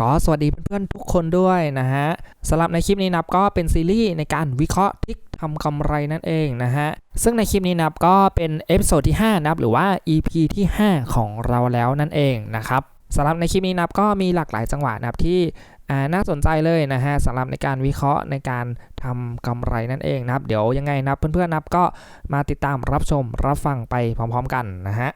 ก็สวัสดีเพื่อนๆทุกคนด้วยนะฮะสำหรับในคลิปนี้นับก็เป็นซีรีส์ในการวิเคราะห์ทิกทำกำไรนั่นเองนะฮะ ซึ่งในคลิปนี้นับก็เป็นเอพิโซดที่5นับหรือว่า EP ที่ 5 ของเราแล้วนั่นเองนะครับสำหรับในคลิปนี้นับก็มีหลากหลายจังหวะนับที่น่าสนใจเลยนะฮะสำหรับในการวิเคราะห์ในการทำกำไรนั่นเองนะครับ เดี๋ยวยังไงนับเพื่อนๆนับก็มาติดตามรับชมรับฟังไปพร้อม ๆ กันนะฮะ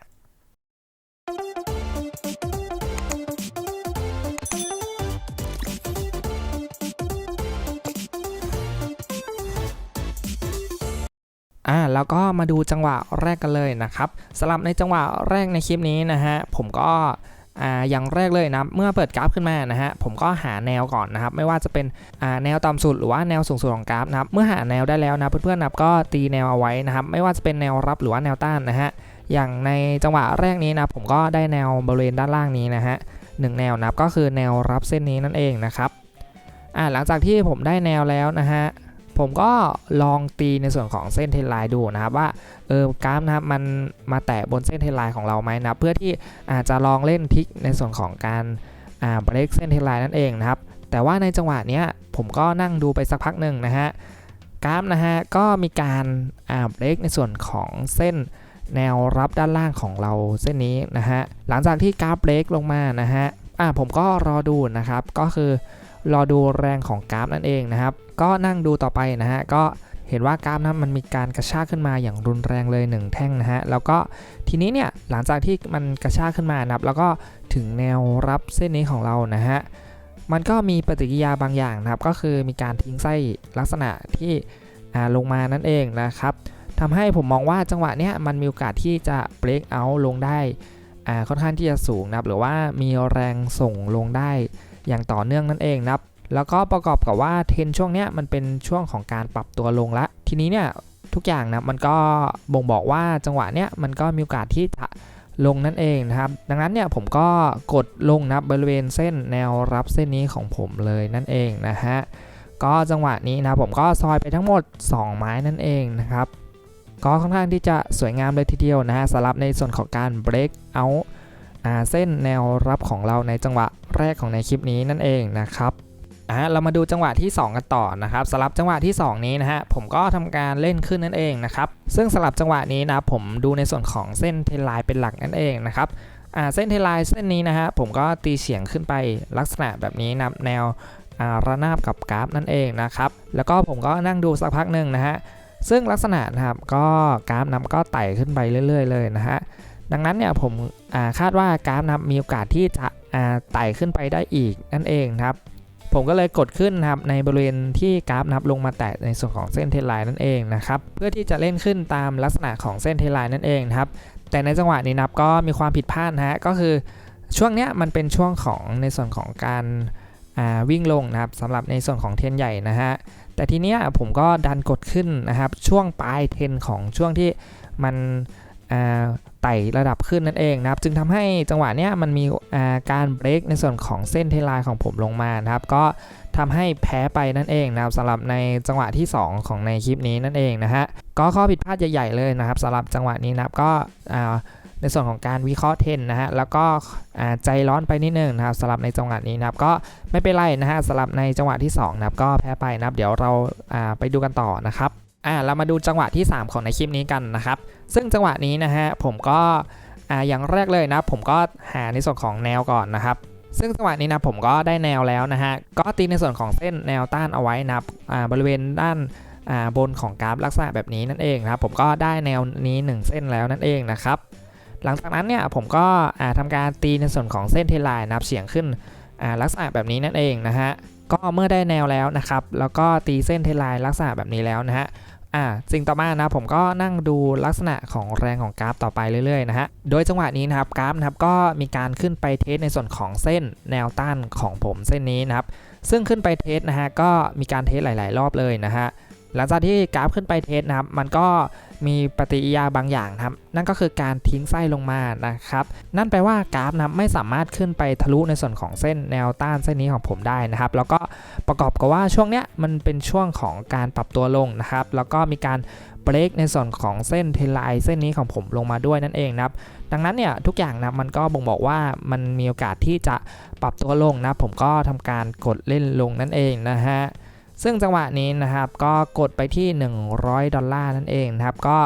อ่าแล้วก็มาดูจังหวะแรกกันเลยนะครับสำหรับในจังหวะแรกในคลิปนี้นะฮะผมก็อ่าอย่างแรกเลยนะเมื่อเปิดกราฟขึ้นมานะฮะผมก็หาแนวก่อนนะครับ ไม่ว่าจะเป็นอ่าแนวต่ำสุดหรือว่าแนวสูงสุดของกราฟนะครับเมื่อหาแนวได้แล้วนะเพื่อนๆนะครับก็ตีแนวเอาไว้นะครับ ไม่ว่าจะเป็นแนวรับหรือว่าแนวต้านนะฮะอย่างในจังหวะแรกนี้นะผมก็ได้แนวบริเวณด้านล่างนี้นะฮะหนึ่งแนวนะครับก็คือแนวรับเส้นนี้นั่นเองนะครับอ่าหลังจากที่ผมได้แนวแล้วนะฮะ ผมก็ลองตีในส่วนของเส้นเทนไลน์ดูนะครับว่าเออกราฟนะครับมันมาแตะบนเส้นเทนไลน์ของเราไหมนะเพื่อที่อาจจะลองเล่นทิกในส่วนของการอ่าเบรกเส้นเทนไลน์นั่นเองนะครับ แต่ว่าในจังหวะเนี้ยผมก็นั่งดูไปสักพักหนึ่งนะฮะกราฟนะฮะก็มีการอ่าเบรกในส่วนของเส้นแนวรับด้านล่างของเราเส้นนี้นะฮะหลังจากที่กราฟเบรกลงมานะฮะอ่าผมก็รอดูนะครับก็คือ รอดูแรงของกราฟนั่นเองนะครับ ก็นั่งดูต่อไปนะฮะก็เห็นว่ากราฟนะมันมีการกระชากขึ้นมาอย่างรุนแรงเลย 1 แท่งนะฮะแล้วก็ทีนี้เนี่ยหลังจากที่มันกระชากขึ้นมานะครับแล้วก็ถึงแนวรับเส้นนี้ของเรานะฮะมันก็มีปฏิกิริยาบางอย่างนะครับ ก็คือมีการทิ้งไส้ลักษณะที่ลงมานั่นเองนะครับทำให้ผมมองว่าจังหวะเนี้ยมันมีโอกาสที่จะเบรกเอาลงได้ค่อนข้างที่จะสูงนะครับหรือว่ามีแรงส่งลงได้ อย่างต่อเนื่องนั่นเองนะครับแล้วก็ประกอบกับว่าเทรนช่วงเนี้ยมันเป็นช่วงของการปรับตัวลงละทีนี้เนี่ยทุกอย่างนะมันก็บ่งบอกว่าจังหวะเนี้ยมันก็มีโอกาสที่จะลงนั่นเองนะครับ ดังนั้นเนี่ยผมก็กดลงนะบบริเวณเส้นแนวรับเส้นนี้ของผมเลยนั่นเองนะฮะก็จังหวะนี้นะผมก็ซอยไปทั้งหมด 2 ไม้นั่นเองนะครับ ก็ค่อนข้างที่จะสวยงามเลยทีเดียวนะฮะสำหรับในส่วนของการ break out เส้นแนวรับของเราในจังหวะ แรกของในคลิปนี้นั่นเองนะครับอ่าเรามาดูจังหวะที่ 2 กันต่อนะครับสำหรับจังหวะที่ 2 นี้นะฮะผมก็ทำการเล่นขึ้นนั่นเองนะครับซึ่งสำหรับจังหวะนี้นะผมดูในส่วนของเส้นเทรนไลน์เป็นหลักนั่นเองนะครับอ่าเส้นเทนไลน์เส้นนี้นะฮะผมก็ตีเฉียงขึ้นไปลักษณะแบบนี้นะแนวระนาบกับกราฟนั่นเองนะครับแล้วก็ผมก็นั่งดูสักพักหนึ่งนะฮะซึ่งลักษณะนะครับก็กราฟนำก็ไต่ขึ้นไปเรื่อย ๆ เลยนะฮะดังนั้นเนี่ยผมคาดว่ากราฟนะครับมีโอกาสที่จะ ไต่ขึ้นไปได้อีกนั่นเองครับ ผมก็เลยกดขึ้นครับในบริเวณที่กราฟนับลงมาแตะในส่วนของเส้นเทรนไลน์นั่นเองนะครับเพื่อที่จะเล่นขึ้นตามลักษณะของเส้นเทรนไลน์นั่นเองครับแต่ในจังหวะนี้นับก็มีความผิดพลาดนะฮะก็คือช่วงเนี้ยมันเป็นช่วงของในส่วนของการวิ่งลงนะครับสำหรับในส่วนของเทนใหญ่นะฮะแต่ทีเนี้ยผมก็ดันกดขึ้นนะครับช่วงปลายเทนของช่วงที่มัน ไต่ระดับขึ้นนั่นเองนะครับ จึงทำให้จังหวะเนี้ยมันมีการเบรกในส่วนของเส้นเทลน์ของผมลงมานะครับ ก็ทำให้แพ้ไปนั่นเองนะครับสำหรับในจังหวะที่ 2 ของในคลิปนี้นั่นเองนะฮะก็ข้อผิดพลาดใหญ่ๆเลยนะครับสำหรับจังหวะนี้นะครับก็ในส่วนของการวิเคราะห์เทนนะฮะแล้วก็ใจร้อนไปนิดนึงนะครับสำหรับในจังหวะนี้นะครับก็ไม่เป็นไรนะฮะสำหรับในจังหวะที่2นะครับก็แพ้ไปนะครับเดี๋ยวเราไปดูกันต่อนะครับ อ่าเรามาดูจังหวะที่ 3 ของในคลิปนี้กันนะครับ ซึ่งจังหวะนี้นะฮะผมก็อ่าอย่างแรกเลยนะ ผมก็หาในส่วนของแนวก่อนนะครับ ซึ่งจังหวะนี้นะผมก็ได้แนวแล้วนะฮะก็ตีในส่วนของเส้นแนวต้านเอาไว้นะับอ่าบริเวณด้านอ่าบนของกราฟลักษณะแบบนี้นั่นเองนะครับ ผมก็ได้แนวนี้ 1 เส้นแล้วนั่นเองนะครับ หลังจากนั้นเนี่ยผมก็อ่าทำการตีในส่วนของเส้นเทไลน์นับเฉียงขึ้นอ่าลักษณะแบบนี้นั่นเองนะฮะก็เมื่อได้แนวแล้วนะครับ แล้วก็ตีเส้นเทไลน์ลักษณะแบบนี้แล้วนะฮะ อ่าสิ่งต่อมานะผมก็นั่งดูลักษณะของแรงของกราฟต่อไปเรื่อยๆนะฮะโดยจังหวะนี้นะครับกราฟนะครับก็มีการขึ้นไปเทสในส่วนของเส้นแนวต้านของผมเส้นนี้นะครับซึ่งขึ้นไปเทสนะฮะก็มีการเทสหลาย ๆ รอบเลยนะฮะ หลังจากที่กราฟขึ้นไปเทสนะครับ มันก็มีปฏิกิริยาบางอย่างครับ นั่นก็คือการทิ้งไส้ลงมานะครับ นั่นแปลว่ากราฟนะไม่สามารถขึ้นไปทะลุในส่วนของเส้นแนวต้านเส้นนี้ของผมได้นะครับ แล้วก็ประกอบกับว่าช่วงเนี้ยมันเป็นช่วงของการปรับตัวลงนะครับ แล้วก็มีการเบรกในส่วนของเส้นเทนไลน์เส้นนี้ของผมลงมาด้วยนั่นเองนะครับ ดังนั้นเนี่ยทุกอย่างนะมันก็บ่งบอกว่ามันมีโอกาสที่จะปรับตัวลงนะ ผมก็ทำการกดเล่นลงนั่นเองนะฮะ ซึ่งจังหวะนี้นะครับก็กดไปที่ 100 ดอลลาร์นั่นเองนะครับก็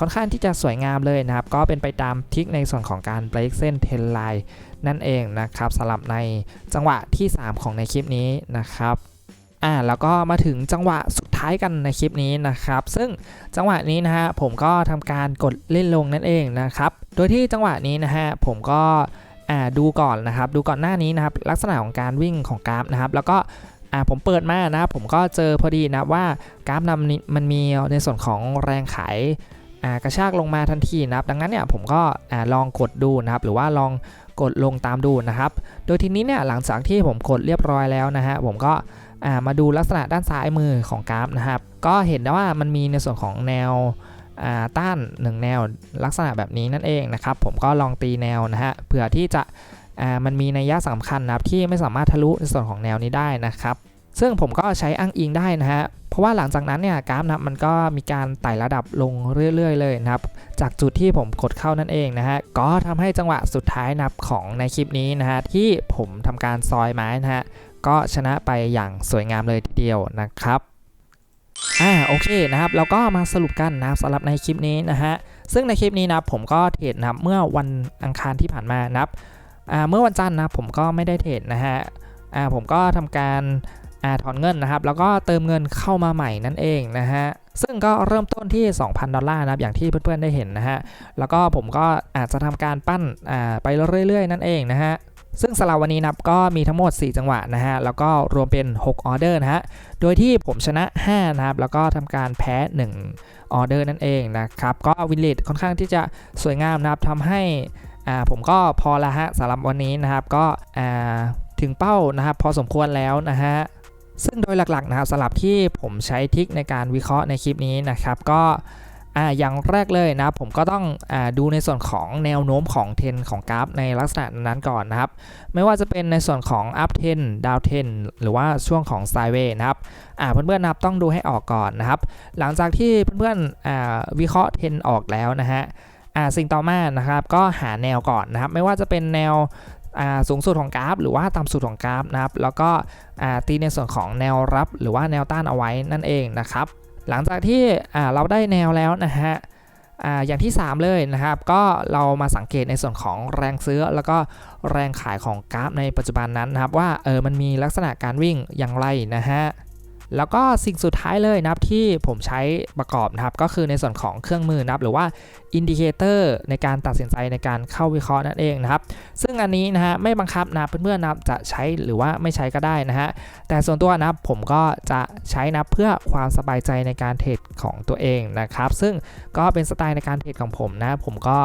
ค่อนข้างที่จะสวยงามเลยนะครับ ก็เป็นไปตามทิกในส่วนของการเบรกเส้นเทนไลน์นั่นเองนะครับสำหรับในจังหวะที่ 3 ของในคลิปนี้นะครับอ่าแล้วก็มาถึงจังหวะสุดท้ายกันในคลิปนี้นะครับ ซึ่งจังหวะนี้นะฮะผมก็ทำการกดเล่นลงนั่นเองนะครับ โดยที่จังหวะนี้นะฮะผมก็อ่าดูก่อนนะครับ ดูก่อนหน้านี้นะครับ ลักษณะของการวิ่งของกราฟนะครับ แล้วก็ อ่าผมเปิดมานะครับผมก็เจอพอดีนะว่ากราฟนำนี้มันมีในส่วนของแรงขายกระชากลงมาทันทีนะครับ ดังนั้นเนี่ยผมก็ลองกดดูนะครับ หรือว่าลองกดลงตามดูนะครับ โดยทีนี้เนี่ยหลังจากที่ผมกดเรียบร้อยแล้วนะฮะผมก็มาดูลักษณะด้านซ้ายมือของกราฟนะครับ ก็เห็นได้ว่ามันมีในส่วนของแนวต้านหนึ่งแนวลักษณะแบบนี้นั่นเองนะครับ ผมก็ลองตีแนวนะฮะเผื่อที่จะ มันมีนัยยะสำคัญนะครับที่ไม่สามารถทะลุในส่วนของแนวนี้ได้นะครับ ซึ่งผมก็ใช้อ้างอิงได้นะฮะเพราะว่าหลังจากนั้นเนี่ยกราฟนะมันก็มีการไต่ระดับลงเรื่อย ๆ เลยนะครับ จากจุดที่ผมกดเข้านั่นเองนะฮะก็ทำให้จังหวะสุดท้ายนับของในคลิปนี้นะฮะที่ผมทำการซอยไม้นะฮะก็ชนะไปอย่างสวยงามเลยทีเดียวนะครับอ่าโอเคนะครับเราก็มาสรุปกันนะครับสำหรับในคลิปนี้นะฮะซึ่งในคลิปนี้นะผมก็เทรดนะเมื่อวันอังคารที่ผ่านมานะครับ เมื่อวันจันทร์นะผมก็ไม่ได้เทรดนะฮะผมก็ทำการอถอนเงินนะครับ แล้วก็เติมเงินเข้ามาใหม่นั่นเองนะฮะซึ่งก็เริ่มต้นที่ 2,000 ดอลลาร์นะครับ อย่างที่เพื่อนๆได้เห็นนะฮะ แล้วก็ผมก็อาจจะทำการปั้นไปเรื่อยๆ นั่นเองนะฮะ ซึ่งสำหรับวันนี้นะครับก็มีทั้งหมด 4 จังหวะนะฮะ แล้วก็รวมเป็น 6 ออเดอร์นะฮะ โดยที่ผมชนะ 5 นะครับ แล้วก็ทำการแพ้ 1 ออเดอร์นั่นเองนะครับ ก็วินเลทค่อนข้างที่จะสวยงามนะครับทำให้ อ่าผมก็พอละฮะสำหรับวันนี้นะครับก็อ่าถึงเป้านะครับพอสมควรแล้วนะฮะซึ่งโดยหลักๆนะครับสำหรับที่ผมใช้ทิกในการวิเคราะห์ในคลิปนี้นะครับก็อ่าอย่างแรกเลยนะผมก็ต้องอาดูในส่วนของแนวโน้มของเทรนของกราฟในลักษณะนั้นก่อนนะครับ ไม่ว่าจะเป็นในส่วนของ up 10 down 10หรือว่าช่วงของ sideways นะครับอ่าเพื่อนๆนะครับต้องดูให้ออกก่อนนะครับ หลังจากที่เพื่อนๆอ่าวิเคราะห์เทรนออกแล้วนะฮะ อ่าสิ่งต่อมานะครับก็หาแนวก่อนนะครับ ไม่ว่าจะเป็นแนวสูงสุดของกราฟ หรือว่าต่ำสุดของกราฟนะครับ แล้วก็ตีในส่วนของแนวรับหรือว่าแนวต้านเอาไว้นั่นเองนะครับ หลังจากที่เราได้แนวแล้วนะฮะอ่าอย่างที่ 3 เลยนะครับ ก็เรามาสังเกตในส่วนของแรงซื้อ แล้วก็แรงขายของกราฟในปัจจุบันนั้นนะครับ ว่าเออมันมีลักษณะการวิ่งอย่างไรนะฮะ แล้วก็สิ่งสุดท้ายเลยนะครับที่ผมใช้ประกอบนะครับก็คือในส่วนของเครื่องมือนะครับหรือว่าอินดิเคเตอร์ในการตัดสินใจในการเข้าวิเคราะห์นั่นเองนะครับ ซึ่งอันนี้นะฮะไม่บังคับนะเพื่อนๆนะจะใช้หรือว่าไม่ใช้ก็ได้นะฮะแต่ส่วนตัวนะผมก็จะใช้นะเพื่อความสบายใจในการเทรดของตัวเองนะครับ ซึ่งก็เป็นสไตล์ในการเทรดของผมนะผมก็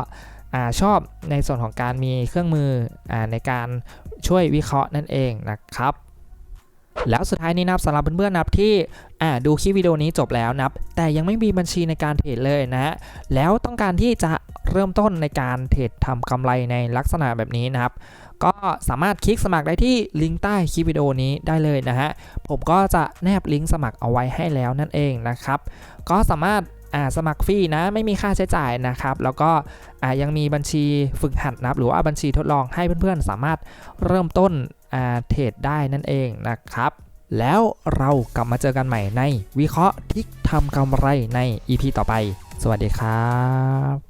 อชอบในส่วนของการมีเครื่องมืออในการช่วยวิเคราะห์นั่นเองนะครับ แล้วสุดท้ายนี้นะครับสำหรับเพื่อนๆนับที่อ่าดูคลิปวิดีโอนี้จบแล้วนับ แต่ยังไม่มีบัญชีในการเทรดเลยนะฮะแล้วต้องการที่จะเริ่มต้นในการเทรดทำกำไรในลักษณะแบบนี้นะครับ ก็สามารถคลิกสมัครได้ที่ลิงก์ใต้คลิปวิดีโอนี้ได้เลยนะฮะผมก็จะแนบลิงก์สมัครเอาไว้ให้แล้วนั่นเองนะครับ ก็สามารถ สมัครฟรีนะไม่มีค่าใช้จ่ายนะครับ แล้วก็อายังมีบัญชีฝึกหัดนะครับ หรือว่าบัญชีทดลองให้เพื่อนๆ สามารถเริ่มต้นอาเทรดได้นั่นเองนะครับ แล้วเรากลับมาเจอกันใหม่ในวิเคราะห์ทิกทำกำไรใน EP ต่อไป สวัสดีครับ